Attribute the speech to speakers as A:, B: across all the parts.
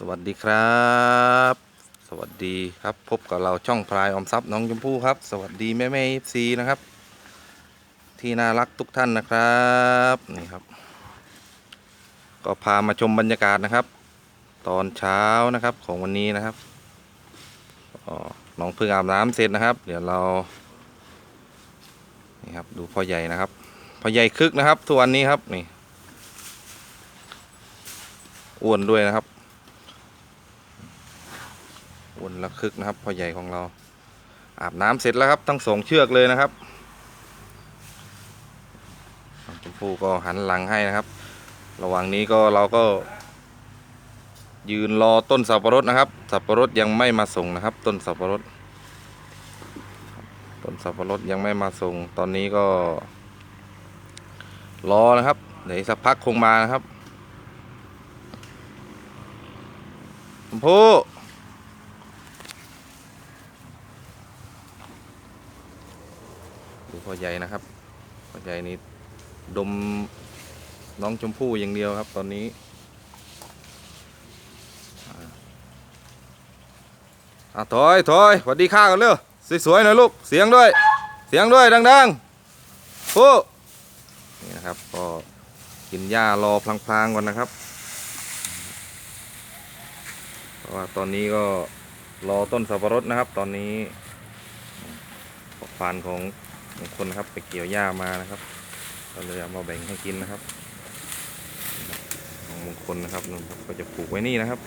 A: สวัสดีครับ สวัสดีครับพบกับเราช่องพลายอมทรัพย์น้องชมพู่ครับ สวัสดีแม่แม่ซีนะครับ ที่น่ารักทุกท่านนะครับนี่ครับ ก็พามาชมบรรยากาศนะครับ ตอนเช้านะครับของวันนี้นะครับอ๋อน้องเพิ่งอาบน้ำเสร็จนะครับ เดี๋ยวเรานี่ครับดูพ่อใหญ่นะครับพ่อใหญ่คึกนะครับทุกวันนี้ครับนี่อ้วนด้วยนะครับ วนละคึกนะครับพ่อใหญ่ของเรา อาบน้ำเสร็จแล้วครับทั้งสองเชือกเลยนะครับชมพู่ก็หันหลังให้นะครับ ระหว่างนี้ก็เราก็ ยืนรอต้นสับปะรดนะครับ สับปะรดยังไม่มาส่งนะครับ ต้นสับปะรดต้นสับปะรดยังไม่มาส่ง ตอนนี้ก็ รอนะครับเดี๋ยวสักพักคงมานะครับชมพู่ ดูพ่อ ใหญ่นะครับพ่อใหญ่นี่ดมน้องชมพู่อย่างเดียวครับ ตอนนี้อะถอยถอยสวัสดีข้ากันเร็วสวยๆหน่อยลูก เสียงด้วย เสียงด้วยดังๆผู้นี่นะครับก็กินหญ้ารอพลางๆก่อนนะครับเพราะว่าตอนนี้ก็รอต้นสับปะรดนะครับ ตอนนี้ฟานของ บางคนครับไปเกี่ยวหญ้ามานะครับก็เลยเอามาแบ่งให้กินนะครับของมงคลนะครับนู่นครับก็จะปลูกไว้นี่นะครับ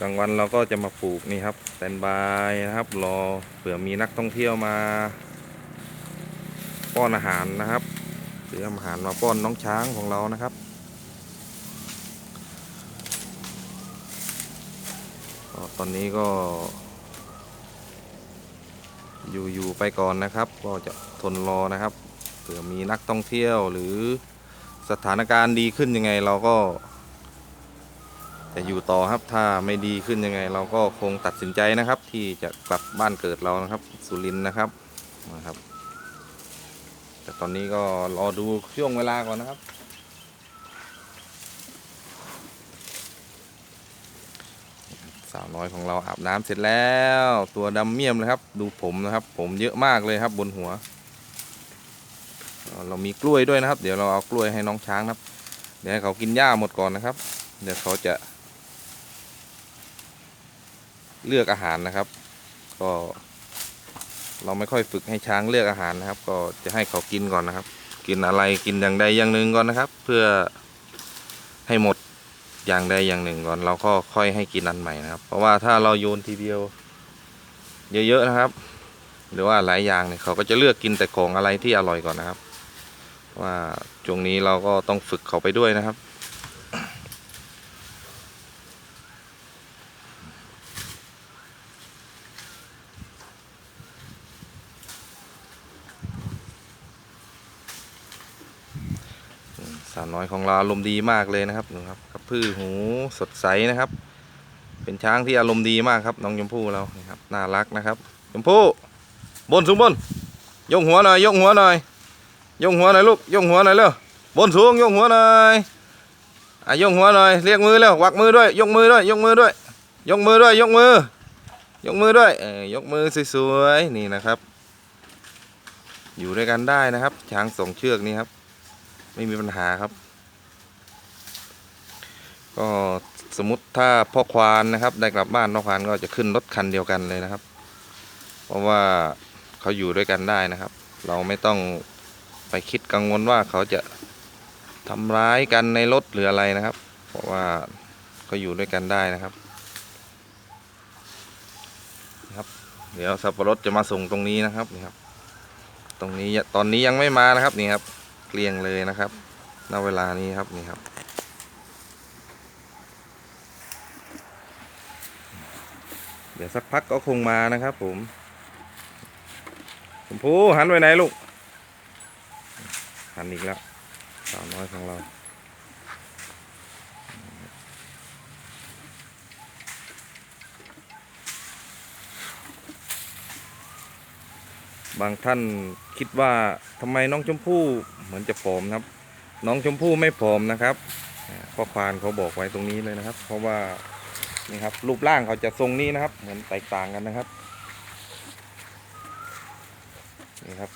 A: กลางวันเราก็จะมาปลูกนี่ครับแตนบายนะครับรอเผื่อมีนักท่องเที่ยวมา ป้อนอาหารนะครับหรืออาอาหารมาป้อนน้องช้างของเรานะครับตอนนี้ก็ อยู่อยู่ไปก่อนนะครับ ก็จะทนรอนะครับเผื่อมีนักท่องเที่ยวหรือสถานการณ์ดีขึ้นยังไงเราก็จะอยู่ต่อครับถ้าไม่ดีขึ้นยังไง เราก็คงตัดสินใจนะครับ ที่จะกลับบ้านเกิดเรานะครับ สุรินทร์นะครับนะครับ แต่ตอนนี้ก็รอดูช่วงเวลาก่อนนะครับาวน้อยของเราอาบน้ำเสร็จแล้ว ตัวดำเมี่ยมเลยครับ ดูผมนะครับ ผมเยอะมากเลยครับบนหัว เรามีกล้วยด้วยนะครับ เดี๋ยวเราเอากล้วยให้น้องช้างนะครับ เดี๋ยวให้เขากินหญ้าหมดก่อนนะครับ เดี๋ยวเขาจะ เลือกอาหารนะครับ ก็ เราไม่ค่อยฝึกให้ช้างเลือกอาหารนะครับ ก็จะให้เขากินก่อนนะครับ กินอะไรกินอย่างใดอย่างหนึ่งก่อนนะครับ เพื่อให้หมด อย่างใดอย่างหนึ่งก่อนเราก็ค่อยให้กินอันใหม่นะครับ เพราะว่าถ้าเราโยนทีเดียว เยอะๆนะครับ หรือว่าหลายอย่างเนี่ยเขาก็จะเลือกกินแต่ของอะไรที่อร่อยก่อนนะครับ ว่าช่วงนี้เราก็ต้องฝึกเขาไปด้วยนะครับสาวน้อยของเราอารมดีมากเลยนะครับดูครับกระ พือหูสดใสนะครับ เป็นช้างที่อารมณ์ดีมากครับ น้องชมพู่เราครับน่ารักนะครับชมพู่บนสูงบนยกหัวหน่อยยกหัวหน่อยยกหัวหน่อยลูกยกหัวหน่อยเร็วบนสูงยกหัวหน่อยอะยกหัวหน่อยเรียกมือเร็ววักมือด้วย ยกมือด้วย ยกมือด้วย ยกมือด้วย ยกมือยกมือด้วยเออยกมือสวยๆนี่นะครับ อยู่ด้วยกันได้นะครับ ช้างสองเชือกนี้ครับ ไม่มีปัญหาครับ ก็สมมติถ้าพ่อควานนะครับ ได้กลับบ้านพ่อควานก็จะขึ้นรถคันเดียวกันเลยนะครับ เพราะว่าเขาอยู่ด้วยกันได้นะครับ เราไม่ต้องไปคิดกังวลว่าเขาจะทำร้ายกันในรถหรืออะไรนะครับ เพราะว่าเขาอยู่ด้วยกันได้นะครับนะครับ เดี๋ยวสับปะรดจะมาส่งตรงนี้นะครับนี่ครับ ตรงนี้ตอนนี้ยังไม่มานะครับนี่ครับเกลี้ยงเลยนะครับณเวลานี้ครับนี่ครับ เดี๋ยวสักพักก็คงมานะครับผมชมพูหันไปไหนลูก หันอีกแล้วสาวน้อยของเราบางท่านคิดว่าทำไมน้องชมพู่เหมือนจะผอมครับ น้องชมพู่ไม่ผอมนะครับอ่าพ่อควานเขาบอกไว้ตรงนี้เลยนะครับ เพราะว่า นี่ครับ รูปร่างเขาจะทรงนี้นะครับ เหมือนแตกต่างกันนะครับนี่ครับ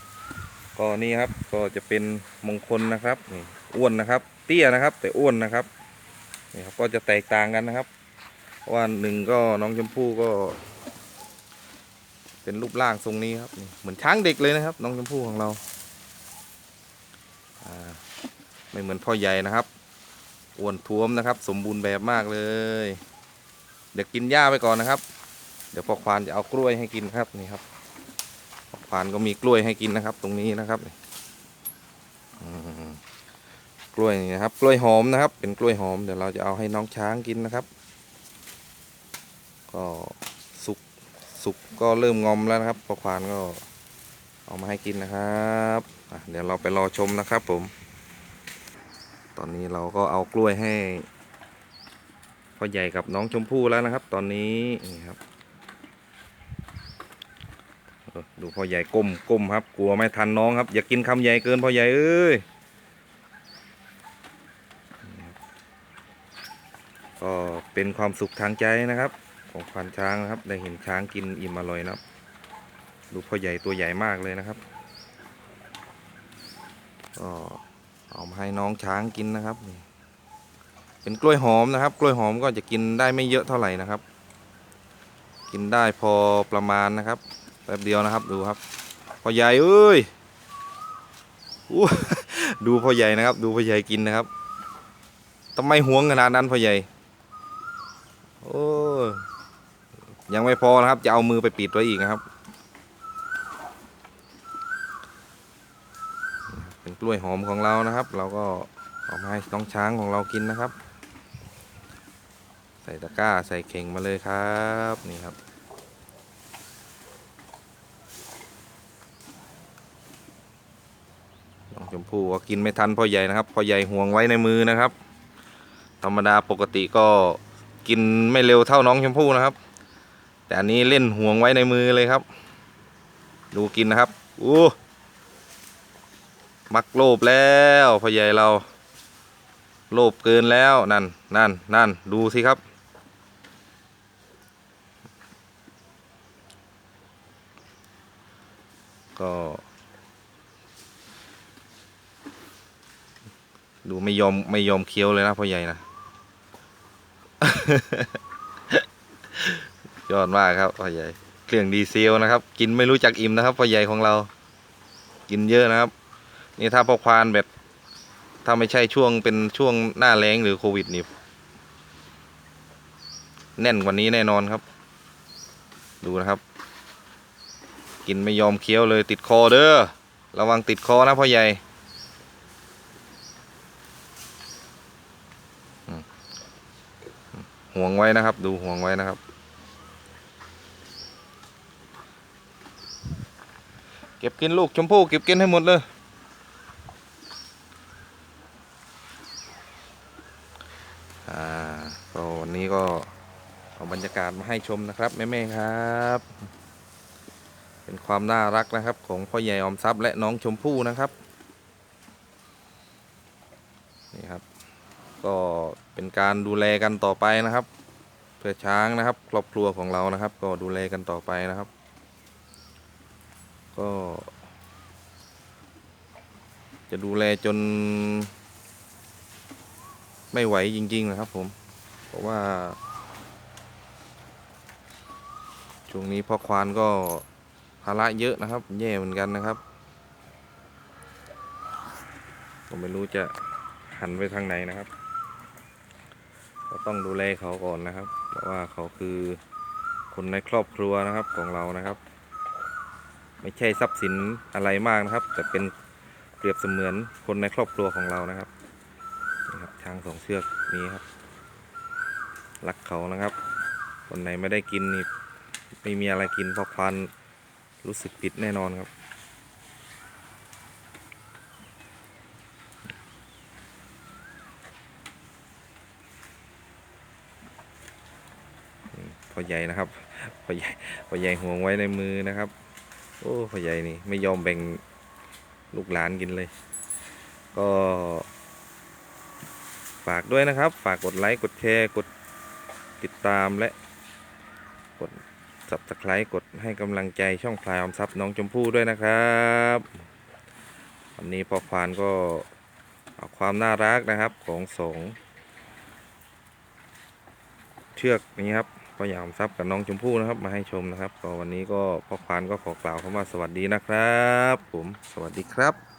A: ก็นี่ครับก็จะเป็นมงคลนะครับนี่อ้วนนะครับ เตี้ยนะครับ แต่อ้วนนะครับนี่ครับก็จะแตกต่างกันนะครับ เพราะว่าหนึ่งก็น้องชมพู่ก็ เป็นรูปร่างทรงนี้ครับเหมือนช้างเด็กเลยนะครับ น้องชมพู่ของเราไม่เหมือนพ่อใหญ่นะครับอ้วนท้วมนะครับ สมบูรณ์แบบมากเลย เดี๋ยวกินหญ้าไปก่อนนะครับ เดี๋ยวพอควานจะเอากล้วยให้กินครับนี่ครับพอควานก็มีกล้วยให้กินนะครับ ตรงนี้นะครับกล้วยนี่นะครับ กล้วยหอมนะครับ เป็นกล้วยหอมเดี๋ยวเราจะเอาให้น้องช้างกินนะครับ ก็สุกสุกก็เริ่มงอมแล้วนะครับพอควานก็เอามาให้กินนะครับเดี๋ยวเราไปรอชมนะครับ ผม ตอนนี้เราก็เอากล้วยให้ พ่อใหญ่กับน้องชมพู่แล้วนะครับ ตอนนี้นี่ครับดูพ่อใหญ่ก้มก้มครับ กลัวไม่ทันน้องครับ อย่ากินคำใหญ่เกินพ่อใหญ่เอ้ยก็เป็นความสุขทางใจนะครับ ของควานช้างนะครับ ได้เห็นช้างกินอิ่มอร่อยนะครับ ดูพ่อใหญ่ตัวใหญ่มากเลยนะครับก็เอามาให้น้องช้างกินนะครับนี่ เป็นกล้วยหอมนะครับ กล้วยหอมก็จะกินได้ไม่เยอะเท่าไหร่นะครับ กินได้พอประมาณนะครับแป๊บเดียวนะครับดูครับพ่อใหญ่เอ้ยดูพ่อใหญ่นะครับ ดูพ่อใหญ่กินนะครับทำไมหวงขนาดนั้นพ่อใหญ่โอ้ยยังไม่พอนะครับ จะเอามือไปปิดไว้อีกนะครับ เป็นกล้วยหอมของเรานะครับ เราก็เอามาให้น้องช้างของเรากินนะครับ ส่ตะกร้าใส่เข่งมาเลยครับนี่ครับ น้องชมพู่ก็กินไม่ทันพ่อใหญ่นะครับพ่อใหญ่ห่วงไว้ในมือนะครับ ธรรมดาปกติก็กินไม่เร็วเท่าน้องชมพู่นะครับ แต่อันนี้เล่นห่วงไว้ในมือเลยครับ ดูกินนะครับอู้มักโลภแล้วพ่อใหญ่เรา โลภเกินแล้วนั่นนั่นนั่นดูสิครับ ก็ ดูไม่ยอมไม่ยอมเคี้ยวเลยนะพ่อใหญ่นะยอดมากครับพ่อใหญ่ เครื่องดีเซลนะครับ กินไม่รู้จักอิ่มนะครับพ่อใหญ่ของเรา กินเยอะนะครับ นี่ถ้าพ่อควานแบบ ถ้าไม่ใช่ช่วงเป็นช่วงหน้าแล้งหรือโควิดนี่แน่นกว่านี้แน่นอนครับ ดูนะครับ กินไม่ยอมเคี้ยวเลยติดคอเด้อระวังติดคอนะพ่อใหญ่ห่วงไว้นะครับ ดูห่วงไว้นะครับ เก็บกินลูกชมพู่เก็บกินให้หมดเลยอ่าก็วันนี้ก็เอาบรรยากาศมาให้ชมนะครับ แม่ๆครับ ความน่ารักนะครับ ของพ่อใหญ่ออมทรัพย์และน้องชมพู่นะครับนี่ครับ ก็เป็นการดูแลกันต่อไปนะครับ เพื่อช้างนะครับ ครอบครัวของเรานะครับ ก็ดูแลกันต่อไปนะครับ ก็ จะดูแลจน ไม่ไหวจริง ๆ นะครับ ผม เพราะว่าช่วงนี้พ่อควานก็ ภาระเยอะนะครับ แย่เหมือนกันนะครับผมไม่รู้จะหันไปทางไหนนะครับ ก็ต้องดูแลเขาก่อนนะครับ เพราะว่าเขาคือคนในครอบครัวนะครับของเรานะครับ ไม่ใช่ทรัพย์สินอะไรมากนะครับ แต่เป็นเปรียบเสมือนคนในครอบครัวของเรานะครับนี่ครับช้างสองเชือกนี้ครับรักเขานะครับ คนไหนไม่ได้กินนี่ไม่มีอะไรกินเพราะควัน รู้สึกผิดแน่นอนครับ พอใหญ่นะครับ พอใหญ่พอใหญ่ห่วงไว้ในมือนะครับ โอ้พอใหญ่นี่ไม่ยอมแบ่งลูกหลานกินเลย ก็ ฝากด้วยนะครับ ฝากกดไลค์ กดแชร์ กดติดตามและกด subscribe กดให้กำลังใจช่องพลายออมทรัพย์น้องชมพู่ด้วยนะครับวันนี้พ่อควานก็เอาความน่ารักนะครับของสองเชือกนี้ครับพ่อยามทรัพย์กับน้องชมพู่นะครับ มาให้ชมนะครับก็วันนี้ก็พ่อควานก็ขอกล่าวคำว่าสวัสดีนะครับ ผมสวัสดีครับ